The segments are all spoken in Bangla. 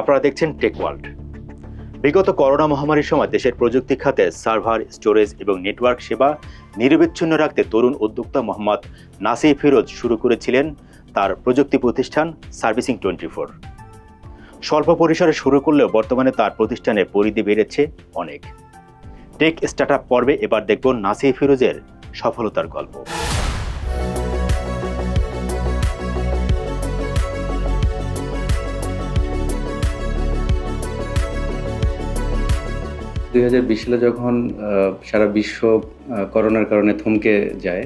আপনারা দেখছেন টেক ওয়ার্ল্ড বিগত করোনা মহামারীর সময় দেশের প্রযুক্তি খাতে সার্ভার, স্টোরেজ এবং নেটওয়ার্ক সেবা নিরবিচ্ছিন্ন রাখতে তরুণ উদ্যোক্তা মোহাম্মদ নাসি ফিরোজ শুরু করেছিলেন তার প্রযুক্তি প্রতিষ্ঠান সার্ভিসিং টোয়েন্টি ফোর স্বল্প পরিসরে শুরু করলেও বর্তমানে তার প্রতিষ্ঠানের পরিধি বেড়েছে অনেক। টেক স্টার্টআপ পর্বে এবার দেখব নাসি ফিরোজের সফলতার গল্প। দুই হাজার বিশ সালে যখন সারা বিশ্ব করোনার কারণে থমকে যায়,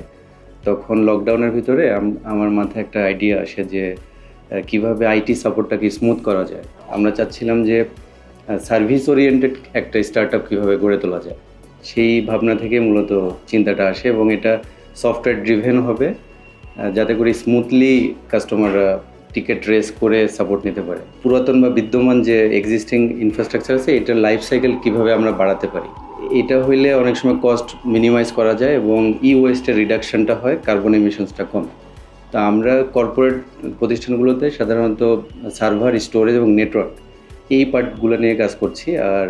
তখন লকডাউনের ভিতরে আমার মাথায় একটা আইডিয়া আসে যে কীভাবে আইটি সাপোর্টটাকে স্মুথ করা যায়। আমরা চাচ্ছিলাম যে সার্ভিস ওরিয়েন্টেড একটা স্টার্ট আপ কীভাবে গড়ে তোলা যায়। সেই ভাবনা থেকে মূলত চিন্তাটা আসে এবং এটা সফটওয়্যার ড্রিভেন হবে যাতে করে স্মুথলি কাস্টমাররা টিকিট রেস করে সাপোর্ট নিতে পারে। পুরাতন বা বিদ্যমান যে এক্সিস্টিং ইনফ্রাস্ট্রাকচার আছে, এটার লাইফ সাইকেল কীভাবে আমরা বাড়াতে পারি? এটা হইলে অনেক সময় কস্ট মিনিমাইজ করা যায় এবং ই ওয়েস্টের রিডাকশনটা হয় কার্বন এমিশনসটা কমে। তো আমরা কর্পোরেট প্রতিষ্ঠানগুলোতে সাধারণত সার্ভার স্টোরেজ এবং নেটওয়ার্ক এই পার্টগুলো নিয়ে কাজ করছি। আর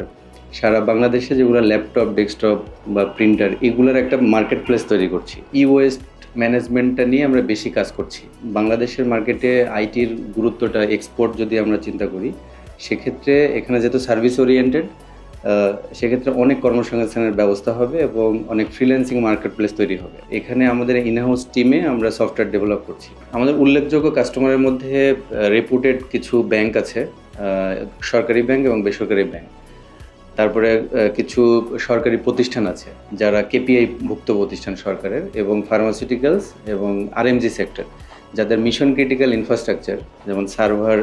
সারা বাংলাদেশে যেগুলো ল্যাপটপ, ডেস্কটপ বা প্রিন্টার, এগুলোর একটা মার্কেট প্লেস তৈরি করছি। ই ওয়েস্ট ম্যানেজমেন্টটা নিয়ে আমরা বেশি কাজ করছি। বাংলাদেশের মার্কেটে আইটির গুরুত্বটা এক্সপোর্ট যদি আমরা চিন্তা করি, সেক্ষেত্রে এখানে যেহেতু সার্ভিস ওরিয়েন্টেড সেক্ষেত্রে অনেক কর্মসংস্থানের ব্যবস্থা হবে এবং অনেক ফ্রিল্যান্সিং মার্কেট প্লেস তৈরি হবে। এখানে আমাদের ইনহাউস টিমে আমরা সফটওয়্যার ডেভেলপ করছি। আমাদের উল্লেখযোগ্য কাস্টমারের মধ্যে রেপুটেড কিছু ব্যাংক আছে সরকারি ব্যাংক এবং বেসরকারি ব্যাংক তারপরে কিছু সরকারি প্রতিষ্ঠান আছে যারা কেপিআই ভুক্ত প্রতিষ্ঠান সরকারের এবং ফার্মাসিউটিক্যালস এবং আরএমজি সেক্টর যাদের মিশন ক্রিটিক্যাল ইনফ্রাস্ট্রাকচার যেমন সার্ভার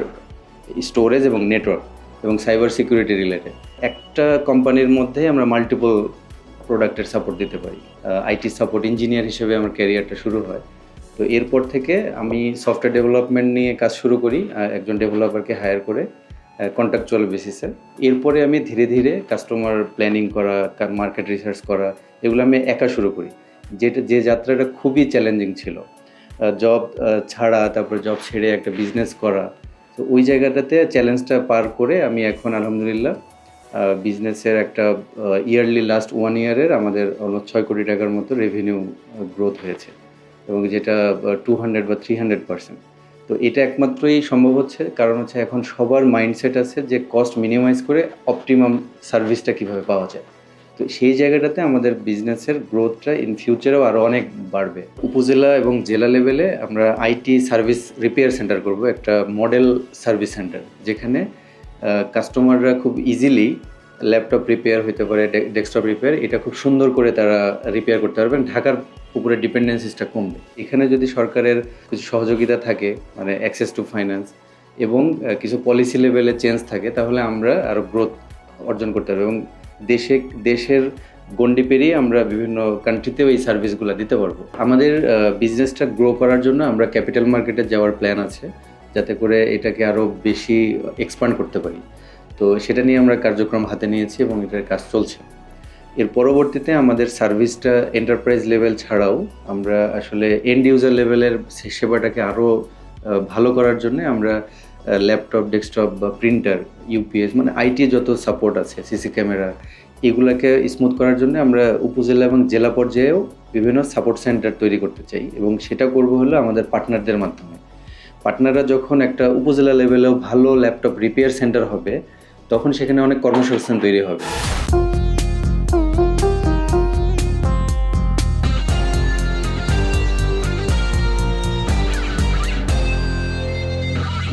স্টোরেজ এবং নেটওয়ার্ক এবং সাইবার সিকিউরিটি রিলেটেড একটা কোম্পানির মধ্যে আমরা মাল্টিপল প্রোডাক্টের সাপোর্ট দিতে পারি। আইটি সাপোর্ট ইঞ্জিনিয়ার হিসেবে আমার ক্যারিয়ারটা শুরু হয়। তো এরপর থেকে আমি সফটওয়্যার ডেভেলপমেন্ট নিয়ে কাজ শুরু করি একজন ডেভেলপারকে হায়ার করে কন্ট্রাকচুয়াল বেসিসে এরপরে আমি ধীরে ধীরে কাস্টমার প্ল্যানিং করা মার্কেট রিসার্চ করা, এগুলো আমি একা শুরু করি। যেটা, যে যাত্রাটা খুবই চ্যালেঞ্জিং ছিল। জব ছাড়া, তারপর জব ছেড়ে একটা বিজনেস করা। তো ওই জায়গাটাতে চ্যালেঞ্জটা পার করে আমি এখন আলহামদুলিল্লাহ বিজনেসের একটা ইয়ারলি লাস্ট ওয়ান ইয়ারের আমাদের অলমোস্ট ছয় কোটি টাকার মতো রেভিনিউ গ্রোথ হয়েছে। এবং যেটা টু হান্ড্রেড বা থ্রি হান্ড্রেড পার্সেন্ট তো এটা একমাত্রই সম্ভব হচ্ছে। কারণ হচ্ছে এখন সবার মাইন্ডসেট আছে যে কস্ট মিনিমাইজ করে অপটিমাম সার্ভিসটা কীভাবে পাওয়া যায়। তো সেই জায়গাটাতে আমাদের বিজনেসের গ্রোথটা ইন ফিউচারেও আরও অনেক বাড়বে। উপজেলা এবং জেলা লেভেলে আমরা আইটি সার্ভিস রিপেয়ার সেন্টার করব, একটা মডেল সার্ভিস সেন্টার যেখানে কাস্টমাররা খুব ইজিলি ল্যাপটপ রিপেয়ার হতে পারে ডেস্কটপ রিপেয়ার এটা খুব সুন্দর করে তারা রিপেয়ার করতে পারবেন ঢাকার উপরে ডিপেন্ডেন্সিসটা কমবে। এখানে যদি সরকারের কিছু সহযোগিতা থাকে মানে অ্যাক্সেস টু ফাইন্যান্স এবং কিছু পলিসি লেভেলে চেঞ্জ থাকে, তাহলে আমরা আরও গ্রোথ অর্জন করতে পারব এবং দেশে, দেশের গন্ডি পেরিয়ে আমরা বিভিন্ন কান্ট্রিতেও এই সার্ভিসগুলো দিতে পারব। আমাদের বিজনেসটা গ্রো করার জন্য আমরা ক্যাপিটাল মার্কেটে যাওয়ার প্ল্যান আছে, যাতে করে এটাকে আরও বেশি এক্সপান্ড করতে পারি। তো সেটা নিয়ে আমরা কার্যক্রম হাতে নিয়েছি এবং এটার কাজ চলছে। এর পরবর্তীতে আমাদের সার্ভিসটা এন্টারপ্রাইজ লেভেল ছাড়াও আমরা আসলে এন্ড ইউজার লেভেলের সেবাটাকে আরও ভালো করার জন্য আমরা ল্যাপটপ ডেস্কটপ বা প্রিন্টার ইউপিএস মানে আইটি যত সাপোর্ট আছে সিসি ক্যামেরা এগুলাকে স্মুথ করার জন্য আমরা উপজেলা এবং জেলা পর্যায়েও বিভিন্ন সাপোর্ট সেন্টার তৈরি করতে চাই এবং সেটা করব হলো আমাদের পার্টনারদের মাধ্যমে। পার্টনাররা যখন একটা উপজেলা লেভেলেও ভালো ল্যাপটপ রিপেয়ার সেন্টার হবে, তখন সেখানে অনেক কর্মসংস্থান তৈরি হবে।